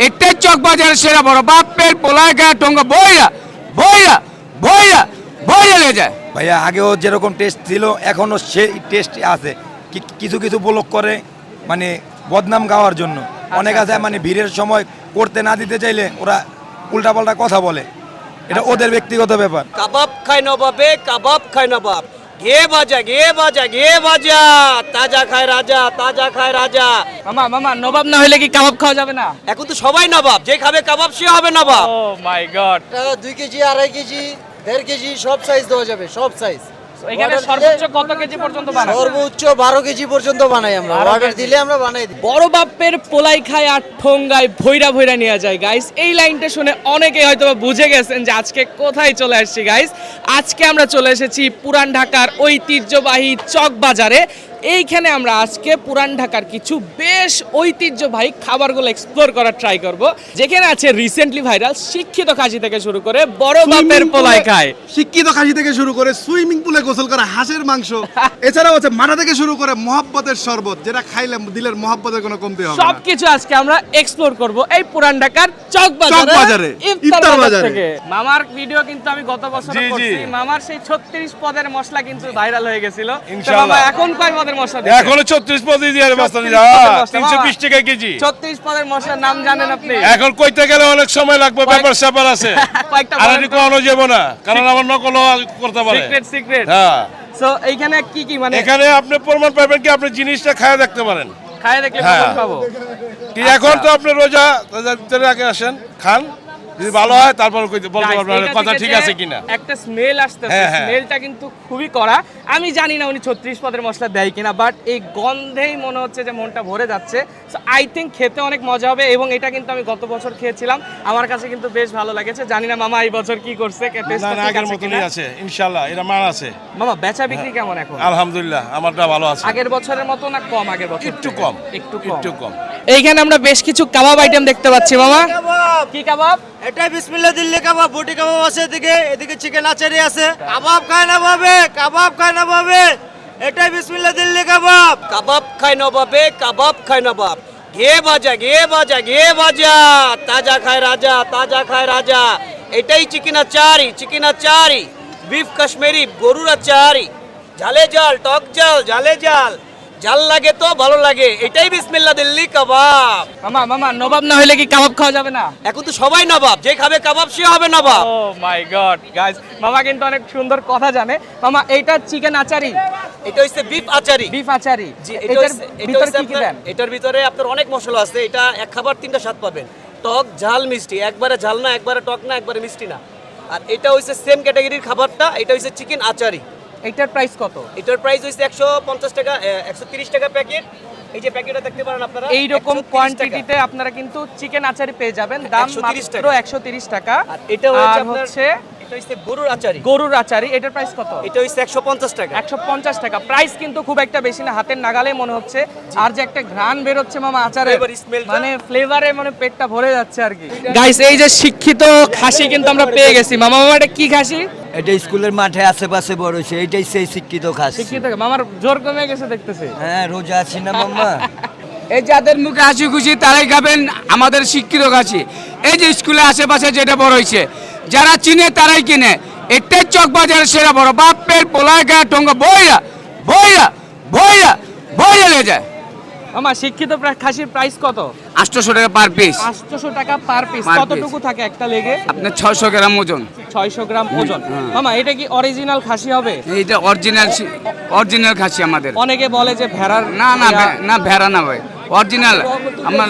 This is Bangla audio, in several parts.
এটাই চক বাজারের সেরা বড় বাপের পোলায় গায়ে টঙ্গা বইয়া বইয়া বইয়া বইয়া লে যায়। ভাইয়া আগেও যেরকম টেস্ট ছিল এখনও সেই টেস্ট আছে। কি- কিছু কিছু ব্লক করে মানে বদনাম গাওয়ার জন্য। অনেক আছে মানে ভিড়ের সময় করতে না দিতে চাইলে ওরা উল্টাপাল্টা কথা বলে। এটা ওদের ব্যক্তিগত ব্যাপার। কাবাব খায় নবাবে কাবাব খায় নবাব। গে বাজা গে বাজা গে বাজা তাজা খায় রাজা তাজা খায় রাজা। মামা মামা নবাব না হলে কি কাবাব খাওয়া যাবে না? এখন তো সবাই নবাব যে খাবে কাবাব সে হবে নবাব। ও মাই গড দুই কেজি আড়াই কেজি দেড় কেজি সব সাইজ দেওয়া যাবে সব সাইজ এখানে সর্বোচ্চ কত কেজি পর্যন্ত বানাই সর্বোচ্চ বারো কেজি পর্যন্ত বানাই আমরা। অর্ডার দিলে আমরা বানাই দিই। বড় বাপ্পের পোলাই খায় আর ঠোঙ্গায় ভৈরা ভৈরা নিয়ে যায় গাইস এই লাইনটা শুনে অনেকে হয়তো বা বুঝে গেছেন যে আজকে কোথায় চলে আসছি গাইস আজকে আমরা চলে এসেছি পুরান ঢাকার ঐতিহ্যবাহী চক বাজারে এইখানে আমরা আজকে পুরান ঢাকার কিছু বেশ ঐতিহ্যবাহী খাবারগুলো এক্সপ্লোর করার ট্রাই করব। যেখানে আছে রিসেন্টলি ভাইরাল শিক্ষিত খাসি থেকে শুরু করে বড় বাপের পোলাই খায়। শিক্ষিত খাসি থেকে শুরু করে সুইমিং পুলে গোসল করা হাঁসের মাংস। এছাড়াও আছে মাথা থেকে শুরু করে মহাব্বতের শরবত যেটা খাইলে দিলের মহাব্বতের কোনো কমতি হবে না। সবকিছু আজকে আমরা এক্সপ্লোর করব এই পুরান ঢাকার চক বাজারে ইফতার বাজার। থেকে। মামার ভিডিও কিন্তু আমি গত বছর করছি। মামার সেই 36 পদের মশলা কিন্তু ভাইরাল হয়ে গেছিল। মামা এখন কয় পদের মশলা দিচ্ছে? ছত্রিশ পঁচিশ দিয়ে মাছ 36 পদের মশলা। তিনশো বিশ টাকা কেজি। 36 পদের মশলার নাম জানেন আপনি? এখন কইতে গেলে অনেক সময় লাগবে ব্যাপার স্যাপার আছে। আর এটি কোনো যাব না কারণ আমার নকল করতে পারে। Secret secret. হ্যাঁ। সো এইখানে কি কি মানে এখানে আপনি প্রমাণ পাবেন কি আপনি জিনিসটা খায় দেখতে পারেন। খায় দেখলে হ্যাঁ। কি এখন তো আপনি রোজা আগে আসেন খান। যদি ভালো হয় তারপর বলতে পারবেন কথা ঠিক আছে কিনা। একটা স্মেল আসতেছে। হ্যাঁ, হ্যাঁ। স্মেলটা কিন্তু খুবই কড়া। আমি জানি না উনি 36 পদের মশলা দেয় কিনা বাট এই গন্ধেই মনে হচ্ছে যে মনটা ভরে যাচ্ছে। সো আই থিংক খেতে অনেক মজা হবে এবং এটা কিন্তু আমি গত বছর খেয়েছিলাম। আমার কাছে কিন্তু বেশ ভালো লেগেছে। জানি না মামা এই বছর কি করছে আগের আছে মতনই আছে ইনশাল্লাহ এটা মান আছে। মামা বেচা বিক্রি কেমন এখন? আলহামদুলিল্লাহ আমারটা ভালো আছে। আগের বছরের মতো না কম আগের বছর একটু কম একটু কম। একটু কম। এইখানে আমরা বেশ কিছু কাবাব আইটেম দেখতে পাচ্ছি মামা। কাবাব! কি কাবাব? এটা বিসমিল্লাহ দিল্লি কাবাব, বুটি কাবাব আছে এদিকে এদিকে চিকেন আচারি আছে। কাবাব খায় না পাবে কাবাব খায় না পাবে এটা বিসমিল্লাহ দিল্লি কাবাব। কাবাব খায় নবাবে কাবাব খায় নবাব গে বাজা গে বাজা গে বাজা তাজা খায় রাজা, তাজা খায় রাজা। এটাই চিকেন আচারি চিকেন আচারি। বিফ কাশ্মীরি, গরুর আচারি। ঝালে জাল টক জাল ঝালে জাল জাল লাগে তো ভালো লাগে। এটাই বিসমিল্লা দিল্লি কাবাব। মামা মামা নবাব না হলে কি কাবাব খাওয়া যাবে না? এখন তো সবাই নবাব যে খাবে কাবাব সে হবে নবাব। ও মাই গড গাইস মামা কিন্তু অনেক সুন্দর কথা জানে। মামা এইটা চিকেন আচারি? এটা হচ্ছে বিফ আচারি। বিফ আচারি। জি, এটা এটার হচ্ছে- এটা ভিতর হচ্ছে কি কি আপনার- দেন? এটার ভিতরে আপনার অনেক মশলা আছে। এটা এক খাবার তিনটা স্বাদ পাবেন। টক ঝাল মিষ্টি। একবারে ঝাল না একবারে টক না একবারে মিষ্টি না। আর এটা হচ্ছে সেম ক্যাটাগরির খাবারটা। এটা হচ্ছে চিকেন আচারি। এইটার প্রাইস কত? এটার প্রাইস হচ্ছে একশো পঞ্চাশ টাকা একশো তিরিশ টাকা প্যাকেট এই যে প্যাকেটটা দেখতে পারেন আপনারা এইরকম 130 টাকা। কোয়ান্টিটিতে আপনারা কিন্তু চিকেন আচারি পেয়ে যাবেন। দাম মাত্র টাকা। একশো তিরিশ টাকা। আর এটা হচ্ছে আপনার হচ্ছে এটা হচ্ছে গরুর আচারি। গরুর আচারি। এটার প্রাইস কত? এটা হচ্ছে একশো পঞ্চাশ টাকা। একশো পঞ্চাশ টাকা। প্রাইস কিন্তু খুব একটা বেশি না হাতের নাগালে মনে হচ্ছে। আর যে একটা ঘ্রাণ বেরোচ্ছে মামা আচারে মানে ফ্লেভারে মানে পেটটা ভরে যাচ্ছে আর কি। গাইস এই যে শিক্ষিত খাসি কিন্তু আমরা পেয়ে গেছি। মামা মামা এটা কি খাসি? এটা স্কুলের মাঠে আশেপাশে বড় হয়েছে এইটাই সেই শিক্ষিত খাস। শিক্ষিত মামার জোর কমে গেছে দেখতেছি। হ্যাঁ রোজা আছি না মাম্মা? এই যাদের মুখে হাসি খুশি তারাই খাবেন আমাদের শিক্ষিত খাসি। এই যে স্কুলে আশেপাশে যেটা বড় হয়েছে যারা চিনে তারাই কিনে। এটাই চক বাজারের সেরা বড় বাপের পোলায় গায়ে টঙ্গা বইয়া বইয়া বইয়া বইয়া লে যায়। আমার শিক্ষিত খাসির প্রাইস কত? আটশোশো টাকা পার পিস আটশোশো টাকা পার পিস কতটুকু থাকে একটা লেগে আপনার ছশো গ্রাম ওজন। ছয়শো গ্রাম ওজন। মামা এটা কি অরিজিনাল খাসি হবে? এইটা অরিজিনাল অরিজিনাল খাসি আমাদের। অনেকে বলে যে ভেড়ার না না না ভেড়া না ভাই। অরিজিনাল আমার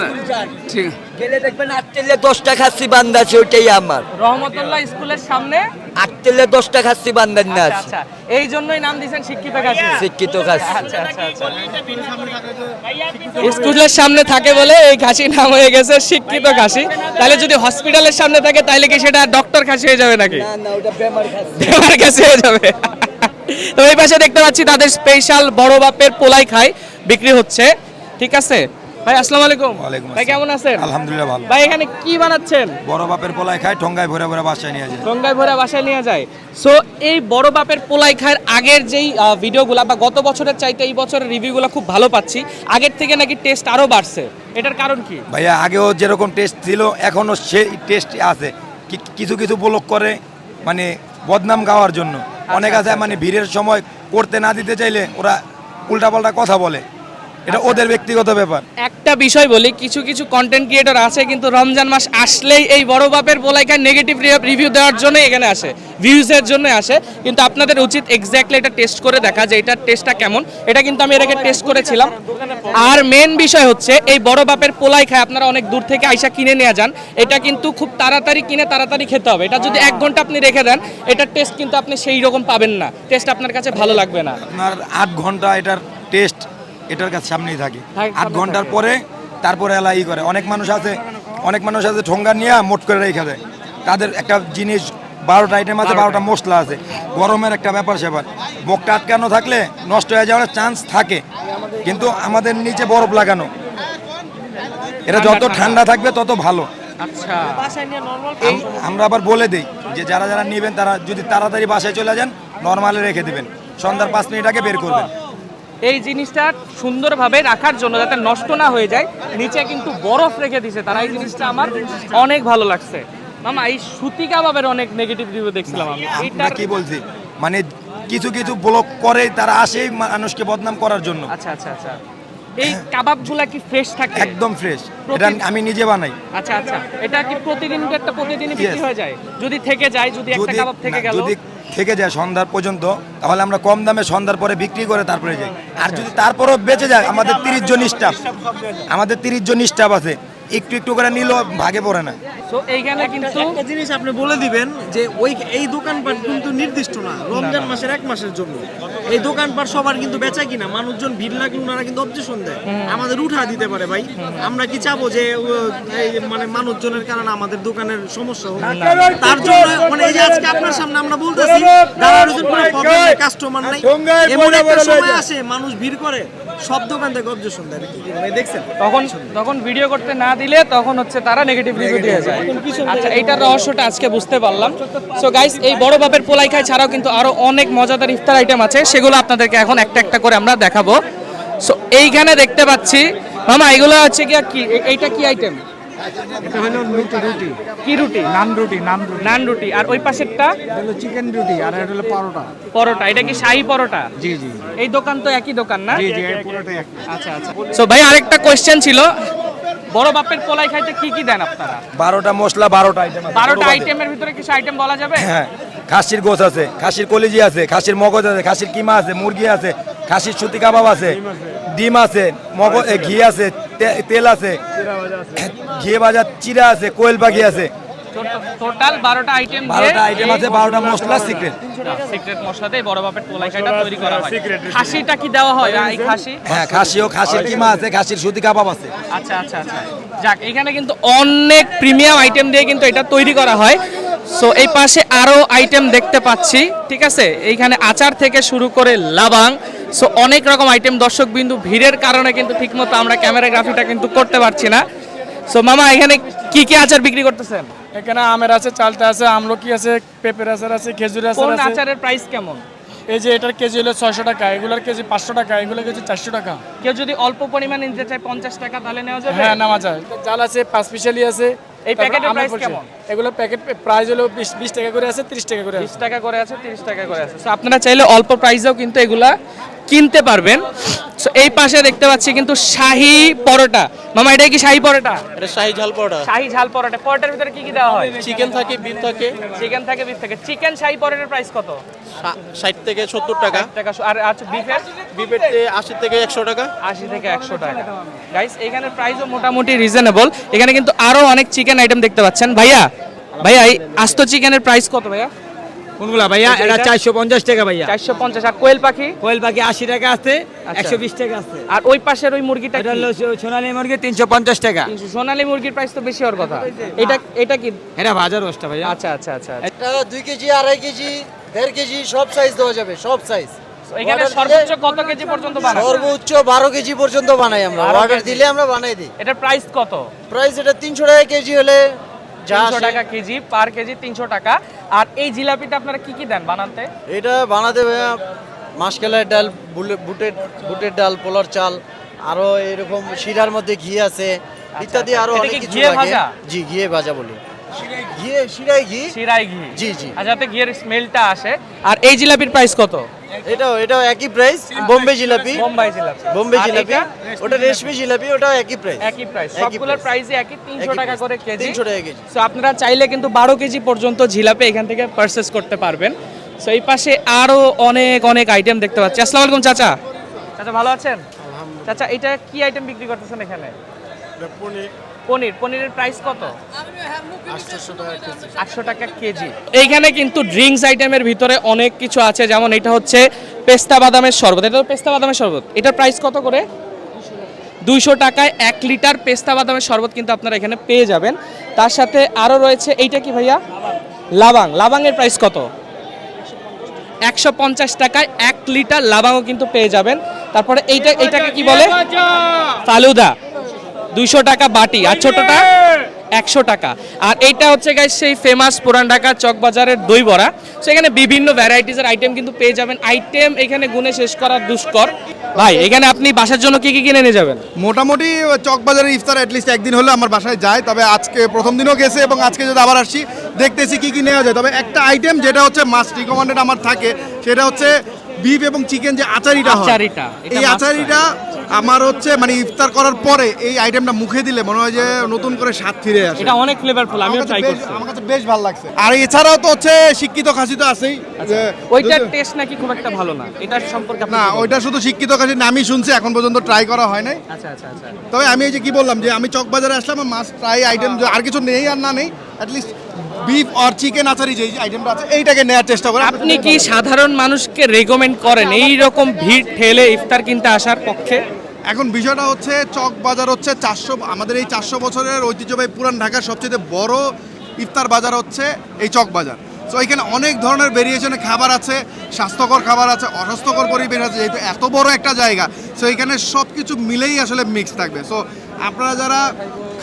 ঠিক। গেলে দেখবেন আটটেলে দশটা খাসি বান্ধা আছে ওইটাই আমার। রহমতুল্লাহ স্কুলের সামনে আটটেলে দশটা খাসি বান্ধার না আচ্ছা আছে আচ্ছা। এই জন্যই নাম দিয়েছেন শিক্ষিত খাসি। শিক্ষিত খাসি। আচ্ছা আচ্ছা স্কুলের সামনে থাকে বলে এই খাসি নাম হয়ে গেছে শিক্ষিত খাসি। তাহলে যদি হসপিটালের সামনে থাকে তাহলে কি সেটা ডক্টর খাসি হয়ে যাবে নাকি? না না ওটা বেমার খাসি। আমার কাছে হয়ে যাবে। তো এই পাশে দেখতে পাচ্ছি তাদের স্পেশাল বড় বাপের পোলাই খায় বিক্রি হচ্ছে। ঠিক আছে? ভাই আসসালামু আলাইকুম। ওয়ালাইকুম ভাই কেমন আছেন? আলহামদুলিল্লাহ ভালো। ভাই এখানে কি বানাচ্ছেন? বড় বাপের পোলায় খায় ঠোঙ্গায় ভরে ভরে বাসায় নিয়ে যায়। গঙ্গায় ভরা বাসায় নিয়ে যায়। সো এই বড় বাপের পোলাই খায়ের আগের যেই ভিডিওগুলো বা গত বছরের চাইতে এই বছরের রিভিউগুলো খুব ভালো পাচ্ছি আগের থেকে নাকি টেস্ট আরও বাড়ছে। এটার কারণ কি? ভাইয়া আগেও যেরকম টেস্ট ছিল এখনও সেই টেস্ট আছে। কিছু কিছু ব্লক করে মানে বদনাম গাওয়ার জন্য। অনেক আছে মানে ভিড়ের সময় করতে না দিতে চাইলে ওরা উল্টাপাল্টা কথা বলে। এটা ওদের ব্যক্তিগত ব্যাপার। একটা বিষয় বলি কিছু কিছু কন্টেন্ট ক্রিয়েটর আছে কিন্তু রমজান মাস আসলেই এই বড় বাপের পোলাইকার নেগেটিভ রিভিউ দেওয়ার জন্য এখানে আসে ভিউজের জন্য আসে। কিন্তু আপনাদের উচিত এক্স্যাক্টলি এটা টেস্ট করে দেখা যে এটার টেস্টটা কেমন। এটা কিন্তু আমি এর আগে টেস্ট করেছিলাম। আর মেন বিষয় হচ্ছে এই বড় বাপের পোলাই খায় আপনারা অনেক দূর থেকে আইসা কিনে নিয়ে যান। এটা কিন্তু খুব তাড়াতাড়ি কিনে তাড়াতাড়ি খেতে হবে। এটা যদি এক ঘণ্টা আপনি রেখে দেন এটার টেস্ট কিন্তু আপনি সেই রকম পাবেন না। টেস্ট আপনার কাছে ভালো লাগবে না। আপনার আট ঘণ্টা এটার টেস্ট এটার কাছে সামনেই থাকে। আট ঘণ্টার পরে তারপরে এলা ই করে। অনেক মানুষ আছে অনেক মানুষ আছে ঠোঙ্গা নিয়ে মোট করে রেখে দেয়। তাদের একটা জিনিস বারোটা আইটেম আছে বারোটা মশলা আছে। গরমের একটা ব্যাপার স্যাপার। মুখটা আটকানো থাকলে নষ্ট হয়ে যাওয়ার চান্স থাকে। কিন্তু আমাদের নিচে বরফ লাগানো। এটা যত ঠান্ডা। থাকবে তত ভালো। আচ্ছা। আমরা আবার বলে দিই যে যারা যারা নেবেন তারা যদি তাড়াতাড়ি বাসায় চলে যান নর্মালে রেখে দিবেন। সন্ধ্যার পাঁচ মিনিট আগে বের করবেন। এই জিনিসটা সুন্দরভাবে রাখার জন্য যাতে নষ্ট না হয়ে যায় নিচে কিন্তু বরফ রেখে দিছে তারা এই জিনিসটা আমার অনেক ভালো লাগছে। মামা এই সুতি কাবাবের অনেক নেগেটিভ রিভিউ দেখছিলাম আমি। এটা কি বলছি? মানে কিছু কিছু ব্লক করে তারা আসে মানুষকে বদনাম করার জন্য। আচ্ছা আচ্ছা আচ্ছা। এই কাবাবগুলা কি ফ্রেশ থাকে? একদম ফ্রেশ এটা আমি নিজে বানাই। আচ্ছা আচ্ছা। এটা কি প্রতিদিন একটা প্রতিদিনই বিক্রি হয়ে যায়? যদি থেকে যায় যদি একটা কাবাব থেকে গেল? যদি থেকে যায় সন্ধ্যার পর্যন্ত তাহলে আমরা কম দামে সন্ধ্যার পরে বিক্রি করে তারপরে যাই। আর যদি তারপরও বেঁচে যায় আমাদের তিরিশ জন স্টাফ আমাদের তিরিশ জন স্টাফ আছে। একটু একটু করে নিলেও ভাগে পড়ে না। তো এইখানে কিন্তু একটা জিনিস আপনি বলে দিবেন যে ওই এই দোকানপাট কিন্তু নির্দিষ্ট না রমজান মাসের এক মাসের জন্য। এই দোকানপাট সবার কিন্তু বেচা কিনা মানুষজন ভিড় লাগলে ওনারা কিন্তু অবজেশন দেয়। আমাদের উঠা দিতে পারে ভাই। আমরা কি চাবো যে এই মানে মানুষজনের কারণে আমাদের দোকানের সমস্যা হোক? তার জন্য মানে এই যে আজকে আপনার সামনে আমরা বলতেছি দাঁড়ানোর জন্য কোনো কাস্টমার নাই এমন একটা সময় আসে মানুষ ভিড় করে। সব দোকান থেকে অবজেকশন দেবে? দেখছেন? তখন তখন ভিডিও করতে না দিলে তখন হচ্ছে তারা নেগেটিভ রিভিউ দিয়ে যায়। আচ্ছা এইটার রহস্যটা আজকে বুঝতে পারলাম। সো গাইস এই বড় বাপের পোলাই খাই ছাড়াও কিন্তু আরও অনেক মজাদার ইফতার আইটেম আছে। সেগুলো আপনাদেরকে এখন একটা একটা করে আমরা দেখাবো। সো এইখানে দেখতে পাচ্ছি মামা এগুলো হচ্ছে কি? কি এইটা কি আইটেম এটা হলো রুটি রুটি। কি রুটি? নান রুটি নান রুটি। নান রুটি। আর ওই পাশেরটা? হলো চিকেন রুটি আর এটা হলো পরোটা। পরোটা। এটা কি শাহী পরোটা? জি জি। এই দোকান তো একই দোকান না? জি জি পুরোটাই এক আচ্ছা আচ্ছা। সো ভাই আরেকটা কোশ্চেন ছিল। বড় বাপের পোলাই খাইতে কি কি দেন আপনারা? বারোটা মশলা বারোটা আইটেম বারোটা আইটেমের ভিতরে কিছু আইটেম বলা যাবে? হ্যাঁ খাসির গোছ আছে খাসির কলিজি আছে খাসির মগজ আছে খাসির কিমা আছে মুরগি আছে খাসির সুতি কাবাব আছে ডিম আছে মগজ এ, ঘি আছে তেল আছে ঘি বাজার চিরা আছে কোয়েল পাখি আছে। টোটাল বারোটা আইটেম বারোটা আইটেম আছে বারোটা মশলা সিক্রেট সিক্রেট মশলা দিয়ে বড় বাপের পোলাই তৈরি করা হয়। খাসিটা কি দেওয়া হয়? এই খাসি? হ্যাঁ খাসিও খাসির কিমা আছে খাসির সুতি কাবাব আছে। আচ্ছা আচ্ছা আচ্ছা। যাক এখানে কিন্তু অনেক প্রিমিয়াম আইটেম দিয়ে কিন্তু এটা তৈরি করা হয়। সো এই পাশে আরও আইটেম দেখতে পাচ্ছি ঠিক আছে? এইখানে আচার থেকে শুরু করে লাবাং সো অনেক রকম আইটেম দর্শক বিন্দু ভিড়ের কারণে কিন্তু ঠিকমতো আমরা ক্যামেরাগ্রাফিটা কিন্তু করতে পারছি না। সো মামা এখানে কি কি আচার বিক্রি করতেছেন? এখানে আমের আছে চালটা আছে আমলকি আছে পেঁপের আচার আছে খেজুর আচার আছে। আচারের প্রাইস কেমন? এই যে এটার কেজি হলো ছয়শো টাকা এগুলোর কেজি পাঁচশো টাকা এগুলো কেজি চারশো টাকা। কেউ যদি অল্প পরিমাণে নিতে চায় পঞ্চাশ টাকা তাহলে নেওয়া যাবে? হ্যাঁ নেওয়া যায়। চাল আছে পাঁচ পিসালি আছে। এই প্যাকেটের প্রাইস কেমন? এগুলো প্যাকেট প্রাইস হলো বিশ বিশ টাকা করে আছে তিরিশ টাকা করে বিশ টাকা করে আছে তিরিশ টাকা করে আছে। আপনারা চাইলে অল্প প্রাইসেও কিন্তু এগুলা কিনতে পারবেন। এই পাশে দেখতে পাচ্ছি কিন্তু শাহি পরোটা। মামা এটা কি শাহি পরোটা? এটা শাহি ঝাল পরোটা। শাহি ঝাল পরোটা। পরোটার ভিতরে কি কি দেওয়া হয়? চিকেন থাকে বিফ থাকে। চিকেন থাকে বিফ থাকে। চিকেন শাহি পরোটার প্রাইস কত? ষাট থেকে সত্তর টাকা। টাকা আর আচ্ছা বিফের বিফের আশি থেকে একশো টাকা। আশি থেকে একশো টাকা। গাইস এখানে প্রাইসও মোটামুটি রিজনেবল এখানে কিন্তু আরও অনেক চিকেন আইটেম দেখতে পাচ্ছেন। ভাইয়া ভাইয়া এই আস্ত চিকেনের প্রাইস কত ভাইয়া? কোনগুলা ভাইয়া? এটা এটা চারশো পঞ্চাশ টাকা ভাইয়া। চারশো পঞ্চাশ। আর কোয়েল পাখি? কোয়েল পাখি আশি টাকা আছে আচ্ছা। একশো বিশ টাকা আছে। আর ওই পাশের ওই মুরগিটা এটা হলো সোনালী মুরগি তিনশো পঞ্চাশ টাকা। সোনালী মুরগির প্রাইস তো বেশি হওয়ার কথা। এটা এটা কি? এটা ভাজা রোস্টটা ভাইয়া। আচ্ছা আচ্ছা আচ্ছা। এটা দুই কেজি আড়াই কেজি দেড় কেজি সব সাইজ দেওয়া যাবে সব সাইজ এখানে সর্বোচ্চ কত কেজি পর্যন্ত বানায়? সর্বোচ্চ বারো কেজি পর্যন্ত বানাই আমরা। অর্ডার দিলে আমরা বানাই দিই। এটার প্রাইস কত? প্রাইস এটা তিনশো টাকা কেজি হলে তিনশো। টাকা কেজি পার কেজি তিনশো টাকা। আর এই জিলাপিটা আপনারা কি কি দেন বানাতে? এটা বানাতে ভাইয়া মাসকালের ডাল বুটের বুটের ডাল পোলার চাল আরও এরকম শিরার মধ্যে ঘি আছে ইত্যাদি আরও এটা অনেক কিছু লাগে। ভাজা? জি ঘিয়ে ভাজা বলি। ঘিয়ে শিরাই ঘি? শিরাই ঘি। জি জি। আর যাতে ঘিয়ের স্মেলটা আসে। আর এই জিলাপির প্রাইস কত? এটাও এটাও একই প্রাইস বোম্বে জিলাপি? বোম্বাই জিলাপি। বোম্বে জিলাপি? ওটা রেশমি জিলাপি ওটাও একই প্রাইস একই প্রাইস সবগুলোর। প্রাইসই একই তিনশো একই টাকা করে কেজি। 300 টাকা কেজি। সো আপনারা চাইলে কিন্তু বারো কেজি পর্যন্ত জিলাপি এখান থেকে পারচেস করতে পারবেন। সো এই পাশে আরও অনেক অনেক আইটেম দেখতে পাচ্ছি। আসসালামু আলাইকুম চাচা। চাচা ভালো আছেন? চাচা এটা কি আইটেম বিক্রি করতেছেন এখানে? পনির পনিরের প্রাইস কত? আটশো টাকা কেজি। এইখানে কিন্তু ড্রিঙ্কস আইটেমের ভিতরে অনেক কিছু আছে যেমন এটা হচ্ছে পেস্তা বাদামের শরবত। এটা তো পেস্তা বাদামের শরবত। এটার প্রাইস কত করে? দুইশো টাকায় এক লিটার পেস্তা বাদামের শরবত কিন্তু আপনারা এখানে পেয়ে যাবেন। তার সাথে আরও রয়েছে এইটা কি ভাইয়া? লাবাং। লাবাংয়ের প্রাইস কত? একশো পঞ্চাশ টাকায় এক লিটার লাবাংও কিন্তু পেয়ে যাবেন। তারপরে এইটা এইটাকে কি বলে? ফালুদা। দুইশো টাকা বাটি আর ছোটটা একশো টাকা। আর এইটা হচ্ছে গাইস সেই ফেমাস পুরান ঢাকা চক বাজারের দই বড়া। সেখানে বিভিন্ন ভ্যারাইটিসের আইটেম কিন্তু পেয়ে যাবেন। আইটেম এখানে গুনে শেষ করা দুষ্কর। ভাই এখানে আপনি বাসার জন্য কি কি কিনে নিয়ে যাবেন? মোটামুটি চকবাজারের ইফতার অ্যাটলিস্ট একদিন হলে আমার বাসায় যায়। তবে আজকে প্রথম দিনও গেছে এবং আজকে যদি আবার আসছি দেখতেছি কি কি নেওয়া যায়। তবে একটা আইটেম যেটা হচ্ছে মাস্ট রিকমেন্ডেড আমার থাকে সেটা হচ্ছে বিফ এবং চিকেন যে আচারিটা হয়। আচারিটা, এই আচারিটা আমার হচ্ছে মানে ইফতার করার পরে এই আইটেমটা মুখে দিলে মনে হয় যে নতুন করে স্বাদ ফিরে আসে। এটা অনেক ফ্লেভারফুল আমিও ট্রাই করছি। আমার কাছে বেশ ভালো লাগছে। আর এছাড়াও তো হচ্ছে শিক্ষিত খাসি তো আছেই। যে ওইটার টেস্ট নাকি খুব একটা ভালো না। এটার সম্পর্কে আপনি না ওইটা শুধু শিক্ষিত খাসি নামই শুনছি এখন পর্যন্ত ট্রাই করা হয় নাই। আচ্ছা আচ্ছা আচ্ছা। তবে আমি এই যে কি বললাম যে আমি চকবাজারে আসলাম মাস্ট ট্রাই আইটেম আর কিছু নেই আর না নেই অ্যাটলিস্ট বিফ আর চিকেন আচারি যে আইটেমটা আছে এইটাকে নেওয়ার চেষ্টা করে আপনি কি সাধারণ মানুষকে রেকমেন্ড করেন? এই রকম ভিড় ঠেলে ইফতার কিনতে আসার পক্ষে? এখন বিষয়টা হচ্ছে চক বাজার হচ্ছে চারশো আমাদের এই চারশো বছরের ঐতিহ্যবাহী পুরান ঢাকার সবচেয়ে বড় ইফতার বাজার হচ্ছে এই চক বাজার। সো এখানে অনেক ধরনের ভেরিয়েশনের খাবার আছে স্বাস্থ্যকর খাবার আছে অস্বাস্থ্যকর পরিবেশ আছে যেহেতু এত বড় একটা জায়গা সো এখানে সব কিছু মিলেই আসলে মিক্স থাকবে। সো আপনারা যারা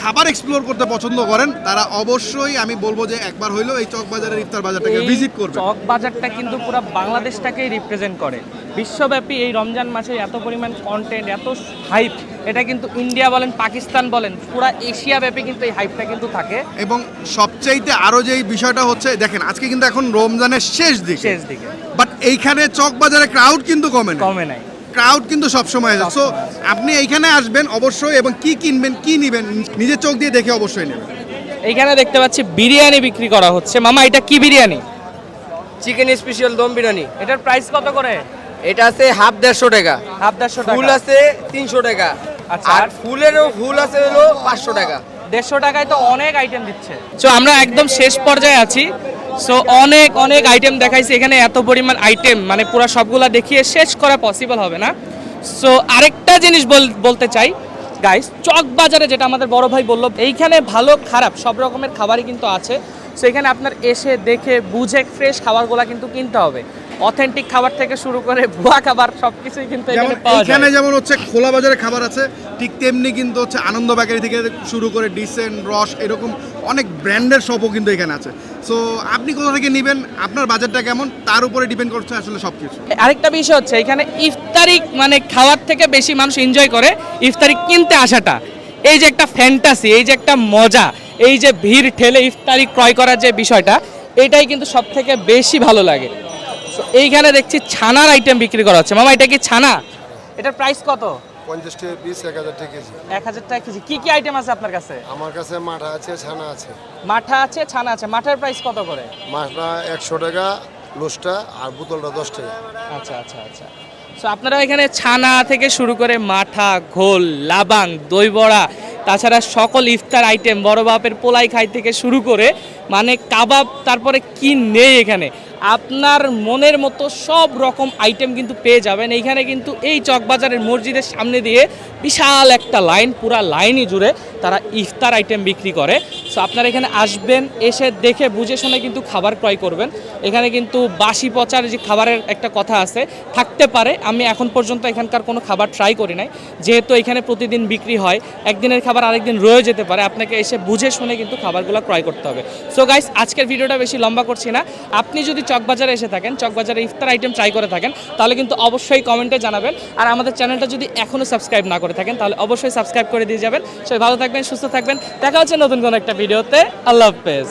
খাবার এক্সপ্লোর করতে পছন্দ করেন তারা অবশ্যই আমি বলব যে একবার হইলেও এই চক বাজারের ইফতার বাজারটাকে ভিজিট করবে চক বাজারটা কিন্তু পুরো বাংলাদেশটাকেই রিপ্রেজেন্ট করে। বিশ্বব্যাপী এই রমজান মাসে এত পরিমাণ কন্টেন্ট এত হাইপ এটা কিন্তু ইন্ডিয়া বলেন পাকিস্তান বলেন পুরো এশিয়া ব্যাপী কিন্তু এই হাইপটা কিন্তু থাকে। এবং সবচাইতে আরও যে বিষয়টা হচ্ছে দেখেন আজকে কিন্তু এখন রমজানের শেষ দিকে। শেষ দিকে। বাট এইখানে চক বাজারে ক্রাউড কিন্তু কমে না কমে নাই। ক্রাউড কিন্তু সবসময় আছে। সো আপনি এইখানে আসবেন অবশ্যই এবং কি কিনবেন কি নেবেন নিজের চোখ দিয়ে দেখে অবশ্যই নেবেন। এইখানে দেখতে পাচ্ছি বিরিয়ানি বিক্রি করা হচ্ছে। মামা এটা কি বিরিয়ানি? Chicken special dum biryani. এটার প্রাইস কত করে? এটা আছে হাফ দেড়শো টাকা। হাফ দেড়শো ফুল আছে তিনশো টাকা। আচ্ছা। আর ফুলেরও ফুল আছে হলো পাঁচশো টাকা। দেড়শো টাকায় তো অনেক আইটেম দিচ্ছে। সো আমরা একদম শেষ পর্যায়ে আছি। সো অনেক অনেক আইটেম দেখাইছি। এখানে এত পরিমাণ আইটেম মানে পুরো সবগুলা দেখিয়ে শেষ করা পসিবল হবে না। সো আরেকটা জিনিস বল- বলতে চাই। গাইস চক বাজারে যেটা আমাদের বড় ভাই বলল, এইখানে ভালো, খারাপ, সব রকমের খাবারই কিন্তু আছে। সো এখানে আপনার এসে দেখে, বুঝে ফ্রেশ খাবারগুলো কিন্তু কিনতে হবে। অথেন্টিক খাবার থেকে শুরু করে ভুয়া খাবার সব কিছুই কিন্তু এখানে পাওয়া যায়। যেমন হচ্ছে খোলা বাজারে খাবার আছে ঠিক তেমনি কিন্তু হচ্ছে আনন্দ বেকারি থেকে শুরু করে ডিসেন রস এরকম অনেক ব্র্যান্ডের শপও কিন্তু এখানে আছে। সো আপনি কোথা থেকে নেবেন আপনার বাজারটা কেমন তার উপরে ডিপেন্ড করছে আসলে সব কিছু আরেকটা বিষয় হচ্ছে এখানে ইফতারি মানে খাওয়ার থেকে বেশি মানুষ এনজয় করে ইফতারি কিনতে আসাটা। এই যে একটা ফ্যান্টাসি এই যে একটা মজা এই যে ভিড় ঠেলে ইফতারি ক্রয় করার যে বিষয়টা এটাই কিন্তু সব থেকে বেশি ভালো লাগে। এইখানে দেখছি ছানার আইটেম বিক্রি করা হচ্ছে। মামা এটা কি ছানা? এটার প্রাইস কত? পঞ্চাশ টাকা পিস এক হাজার টাকা কেজি। এক হাজার টাকা কেজি। কি কি আইটেম আছে আপনার কাছে? আমার কাছে মাঠা আছে ছানা আছে। মাঠা আছে ছানা আছে। মাঠার প্রাইস কত করে? একশো টাকা লোসটা আর বোতলটা দশ টাকা। আচ্ছা আচ্ছা আচ্ছা। সো আপনারা এখানে ছানা থেকে শুরু করে মাঠা ঘোল লাবাং দই বড়া তাছাড়া সকল ইফতার আইটেম বড় বাপের পোলাই খাই থেকে শুরু করে মানে কাবাব তারপরে কি নেই এখানে? আপনার মনের মতো সব রকম আইটেম কিন্তু পেয়ে যাবেন। এইখানে কিন্তু এই চকবাজারের মসজিদের সামনে দিয়ে বিশাল একটা লাইন, পুরা লাইনই জুড়ে তারা ইফতার আইটেম বিক্রি করে। সো আপনারা এখানে আসবেন, এসে দেখে বুঝে শুনে কিন্তু খাবার ক্রয় করবেন। এখানে কিন্তু বাসি পচার যে খাবারের একটা কথা আছে, থাকতে পারে। আমি এখন পর্যন্ত এখানকার কোনো খাবার ট্রাই করি নাই। যেহেতু এখানে প্রতিদিন বিক্রি হয়, একদিনের খাবার আরেকদিন রয়ে যেতে পারে। আপনাকে এসে বুঝে শুনে কিন্তু খাবারগুলো ক্রয় করতে হবে। সো গাইস আজকের ভিডিওটা বেশি লম্বা করছি না। আপনি যদি চকবাজারে এসে থাকেন, চকবাজারে ইফতার আইটেম ট্রাই করে থাকেন, তাহলে কিন্তু অবশ্যই কমেন্টে জানাবেন। আর আমাদের চ্যানেলটা যদি এখনও সাবস্ক্রাইব না করে থাকেন, তাহলে অবশ্যই সাবস্ক্রাইব করে দিয়ে যাবেন। সবাই ভালো থাকবেন, সুস্থ থাকবেন। দেখা হচ্ছে নতুন কোনো একটা ভিডিওতে আল্লাহ হাফেজ।